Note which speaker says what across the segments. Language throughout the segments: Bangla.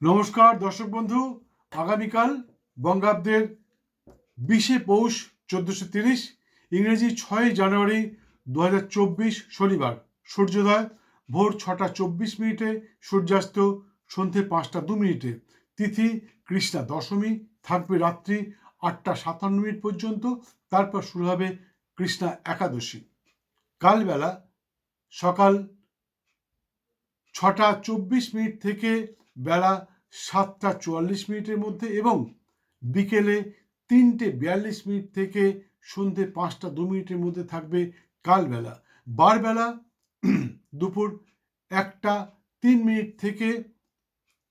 Speaker 1: নমস্কার, দর্শক বন্ধু। আগামীকাল বঙ্গাব্দের বিশে পৌষ চোদ্দোশো তিরিশ, ইংরেজি ছয় জানুয়ারি দু হাজার চব্বিশ শনিবার। সূর্যোদয় ভোর ছটা চব্বিশ মিনিটে, সূর্যাস্ত সন্ধে পাঁচটা দু মিনিটে। তিথি কৃষ্ণা দশমী, থাকবে রাত্রি আটটা সাতান্ন মিনিট পর্যন্ত, তারপর শুরু হবে কৃষ্ণা একাদশী। কালবেলা সকাল ছটা চব্বিশ মিনিট থেকে বেলা সাতটা চুয়াল্লিশ মিনিটের মধ্যে এবং বিকেলে তিনটে বিয়াল্লিশ মিনিট থেকে সন্ধে পাঁচটা দু মিনিটের মধ্যে থাকবে কালবেলা। বারবেলা দুপুর একটা তিন মিনিট থেকে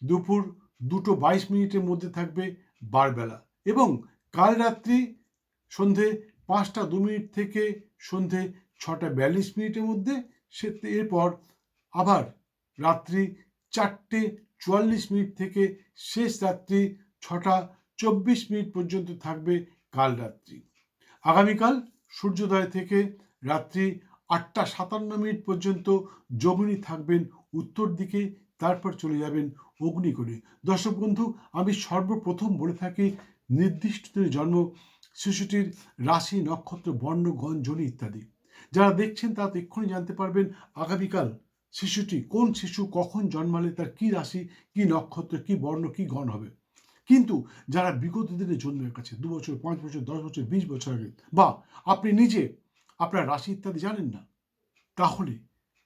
Speaker 1: দুপুর দুটো বাইশ মিনিটের মধ্যে থাকবে বারবেলা এবং কাল রাত্রি সন্ধে পাঁচটা দু মিনিট থেকে সন্ধে ছটা বিয়াল্লিশ মিনিটের মধ্যে সে এরপর আবার রাত্রি চারটে চুয়াল্লিশ মিনিট থেকে শেষ রাত্রি ছটা চব্বিশ মিনিট পর্যন্ত থাকবে কাল রাত্রি। আগামীকাল সূর্যোদয় থেকে রাত্রি আটটা সাতান্ন মিনিট পর্যন্ত যোগিনী থাকবেন উত্তর দিকে, তারপর চলে যাবেন অগ্নিকোণে। দর্শক বন্ধু, আমি সর্বপ্রথম বলে থাকি, নির্দিষ্ট জন্ম, শিশুটির রাশি, নক্ষত্র, বর্ণ, গণ, জনি ইত্যাদি। যারা দেখছেন তারা তো এক্ষুনি জানতে পারবেন, আগামীকাল শিশুটি, কোন শিশু কখন জন্মালে তার কি রাশি, কি নক্ষত্র, কি বর্ণ, কি গণ হবে? কিন্তু যারা বিগত দিনে জন্মের কাছে দু বছর, পাঁচ বছর, দশ বছর, বিশ বছর আগে, বা আপনি নিজে, আপনার রাশি ইত্যাদি জানেন না, তাহলে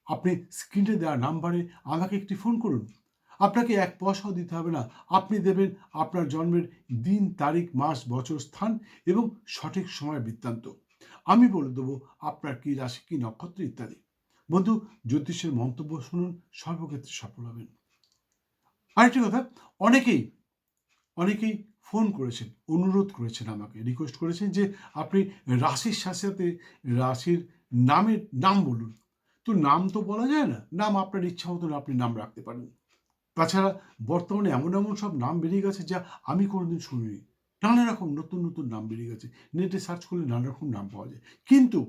Speaker 1: আপনি স্ক্রিনে দেওয়া নাম্বারে আমাকে একটি ফোন করুন। আপনাকে এক পয়সাও দিতে হবে না। আপনি দেবেন আপনার জন্মের দিন, তারিখ, মাস, বছর, স্থান এবং সঠিক সময় বৃত্তান্ত। আমি বলে দেবো আপনার কী রাশি, কী নক্ষত্র ইত্যাদি। বন্ধু, জ্যোতিষের মন্তব্য শুনুন, সর্বক্ষেত্রে সফল হবেন। আরেকটি কথা, অনেকেই অনেকেই ফোন করেছেন, অনুরোধ করেছেন আমাকে রিকোয়েস্ট করেছেন যে আপনি রাশির সাথে সাথে রাশির নামের নাম বলুন। তো নাম তো বলা যায় না, নাম আপনার ইচ্ছা মতন আপনি নাম রাখতে পারেন। তাছাড়া বর্তমানে এমন এমন সব নাম বেরিয়ে গেছে যা আমি কোনোদিন শুনিনি। নানা রকম নতুন নতুন নাম বেরিয়ে গেছে। নেটে সার্চ করলে নানা রকম নাম পাওয়া যায়। কিন্তু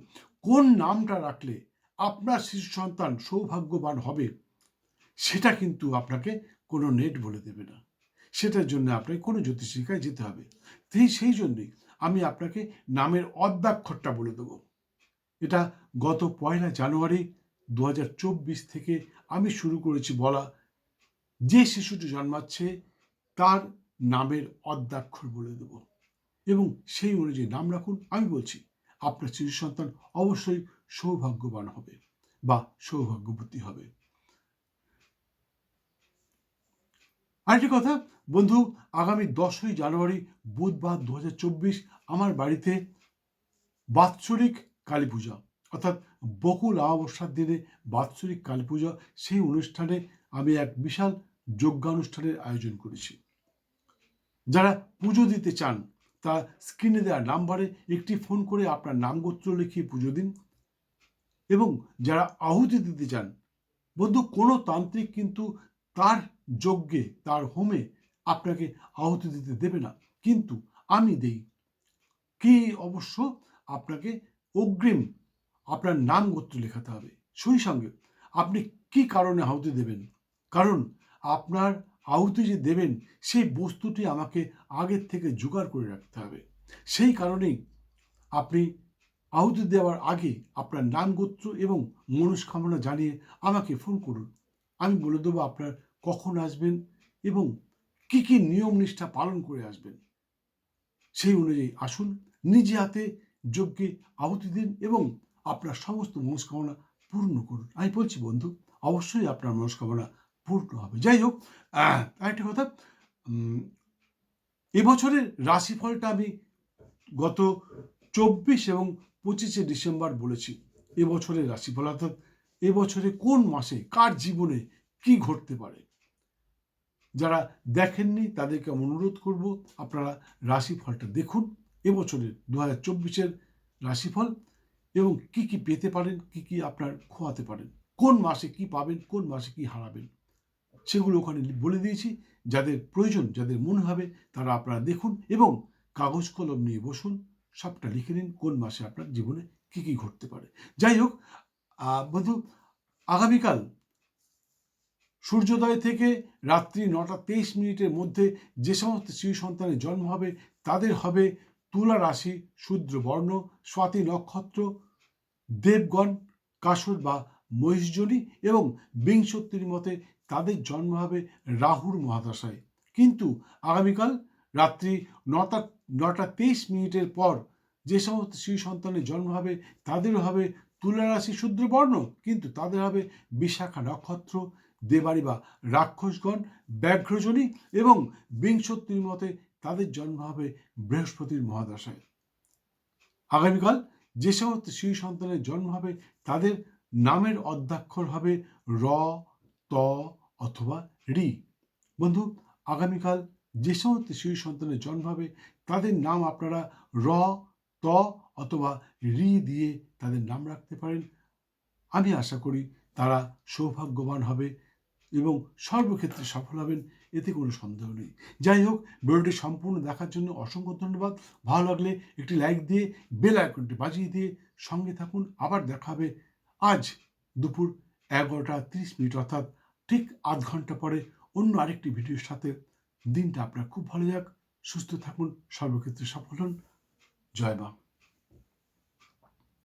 Speaker 1: কোন নামটা রাখলে আপনার শিশু সন্তান সৌভাগ্যবান হবে, সেটা কিন্তু আপনাকে কোনো নেট বলে দেবে না। সেটার জন্য আপনাকে কোনো জ্যোতিষিকায় যেতে হবে। সেই সেই জন্যেই আমি আপনাকে নামের অদ্যাক্ষরটা বলে দেবো। এটা গত পয়লা জানুয়ারি দু হাজার চব্বিশ থেকে আমি শুরু করেছি বলা। যে শিশুটি জন্মাচ্ছে, তার নামের অদ্যাক্ষর বলে দেব। এবং সেই অনুযায়ী নাম রাখুন, আমি বলছি আপনার শিশু সন্তান অবশ্যই সৌভাগ্যবান হবে বা সৌভাগ্যবতী হবে। আরেকটি কথা, বন্ধু, আগামী দশই জানুয়ারি বুধবার দু হাজার চব্বিশ আমার বাড়িতে বাৎসরিক কালী পূজা, অর্থাৎ বকুল অমাবস্যার দিনে বাৎসরিক কালী পূজা, সেই অনুষ্ঠানে আমি এক বিশাল যজ্ঞানুষ্ঠানের আয়োজন করেছি। যারা পুজো দিতে চান তা স্ক্রিনে দেওয়া নাম্বারে একটি ফোন করে আপনার নাম গোত্র লিখিয়ে পুজো দিন। এবং যারা আহুতি দিতে চান, বন্ধু, কোনো তান্ত্রিক কিন্তু তার যজ্ঞে, তার হোমে আপনাকে আহুতি দিতে দেবে না। কিন্তু আমি দেই। কি অবশ্য আপনাকে অগ্রিম আপনার নাম গোত্র লেখাতে হবে? সেই সঙ্গে আপনি কি কারণে আহুতি দেবেন? কারণ আপনার আহুতি যে দেবেন, সেই বস্তুটি আমাকে আগের থেকে জোগাড় করে রাখতে হবে। সেই কারণেই আপনি আহুতি দেওয়ার আগে আপনার নাম গোত্র এবং মনস্কামনা জানিয়ে আমাকে ফোন করুন। আমি বলে দেবো আপনার কখন আসবেন এবং কি কি নিয়ম নিষ্ঠা পালন করে আসবেন। সেই অনুযায়ী আসুন, নিজে হাতে যজ্ঞে আহুতি দিন এবং আপনার সমস্ত মনস্কামনা পূর্ণ করুন। আমি বলছি বন্ধু, অবশ্যই আপনার মনস্কামনা পূর্ণ হবে। যাই হোক আরেকটা কথা এবছরের রাশিফলটা আমি গত চব্বিশ এবং পঁচিশে ডিসেম্বর বলেছি, এবছরের রাশিফল, অর্থাৎ এবছরে কোন মাসে, কার জীবনে কি ঘটতে পারে? যারা দেখেননি, তাদেরকে অনুরোধ করব, আপনারা রাশিফলটা দেখুন, এবছরের দু হাজার চব্বিশের রাশিফল, এবং কি কি পেতে পারেন, কি কি আপনার খোয়াতে পারেন, কোন মাসে কি পাবেন, কোন মাসে কি হারাবেন। সেগুলো ওখানে বলে দিয়েছি। যাদের প্রয়োজন, যাদের মনে হবে, তারা আপনারা দেখুন এবং কাগজ কলম নিয়ে বসুন। সবটা লিখে নিন, কোন মাসে আপনার জীবনে কি কি ঘটতে পারে। যাই হোক বন্ধু, আগামীকাল সূর্যোদয় থেকে রাত্রি নটা তেইশ মিনিটের মধ্যে যে সমস্ত শিশু সন্তানের জন্ম হবে, তাদের হবে তুলা রাশি, শূদ্র বর্ণ, স্বাতি নক্ষত্র, দেবগণ, কাসুর বা মহিষজনী এবং বিংশতির মতে তাদের জন্ম হবে রাহুর মহাদশায়। কিন্তু আগামীকাল রাত্রি নটা নটা তেইশ মিনিটের পর যে সমস্ত শিশু সন্তানের জন্ম হবে, তাদেরও হবে তুলা রাশি শূদ্র বর্ণ কিন্তু তাদের হবে বিশাখা নক্ষত্র দেবাড়ি বা রাক্ষসগণ, ব্যাঘ্রজনী এবং বিংশতির মতে তাদের জন্ম হবে বৃহস্পতির মহাদশায়। আগামীকাল যে সমস্ত শিশু সন্তানের জন্ম হবে, তাদের নামের অধ্যাক্ষর হবে র, ত অথবা রি। বন্ধু, আগামীকাল যে সমস্ত শিশু সন্তানের জন্ম হবে, তাদের নাম আপনারা র, ত অথবা রি দিয়ে তাদের নাম রাখতে পারেন। আমি আশা করি তারা সৌভাগ্যবান হবে এবং সর্বক্ষেত্রে সফল হবেন, এতে কোনো সন্দেহ নেই। যাই হোক, ভিডিওটি সম্পূর্ণ দেখার জন্য অসংখ্য ধন্যবাদ। ভালো লাগলে একটি লাইক দিয়ে বেল আইকনটি বাজিয়ে দিয়ে সঙ্গে থাকুন। আবার দেখা হবে আজ দুপুর এগারোটা তিরিশ মিনিট, অর্থাৎ ঠিক আধ ঘণ্টা পরে অন্য আরেকটি ভিডিওর সাথে দিনটা আপনার খুব ভালো যাক। সুস্থ থাকুন, সর্বক্ষেত্রে সফল হন। জয় মা